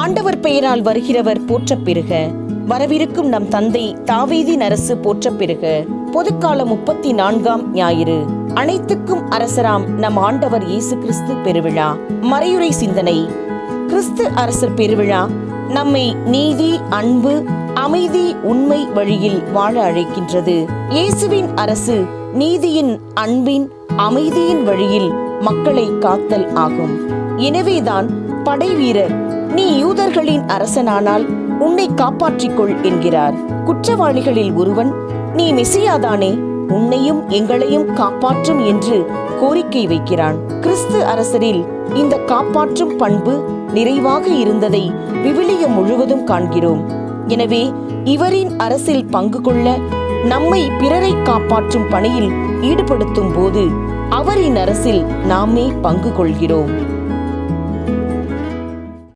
ஆண்டவர் பெயரால் வருகிறவர் போற்ற பெறுக வரவிருக்கும் நம் தந்தை தாவீதின் அரசு போற்ற பெறுக பொதுக்கால முப்பத்தி நான்காம் ஞாயிறு. அனைத்துக்கும் அரசராம் நம் ஆண்டவர் இயேசு கிறிஸ்து பெருவிழா. மறையுறை சிந்தனை. கிறிஸ்து அரசர் பெருவிழா. நம்மை நீதி அன்பு அமைதி உண்மை வழியில் வாழ அழைக்கின்றது. இயேசுவின் அரசு நீதியின் அன்பின் அமைதியின் வழியில் மக்களை காத்தல் ஆகும். எனவேதான் படைவீரர் நீ யூதர்களின் அரசனானால் உன்னை காப்பாற்றிக்கொள் என்கிறார். குற்றவாளிகளில் ஒருவன் நீ மெசியாதானே உன்னையும் எங்களையும் காப்பாற்றும் என்று கோரிக்கை வைக்கிறான். கிறிஸ்து அரசரில் இந்த காப்பாற்றும் பண்பு நிறைவாக இருந்ததை விவிலியம் முழுவதும் காண்கிறோம். எனவே இவரின் அரசில் பங்கு கொள்ள நம்மை பிறரை காப்பாற்றும் பணியில் ஈடுபடுத்தும் போது அவரின் அரசில் நாமே பங்கு கொள்கிறோம்.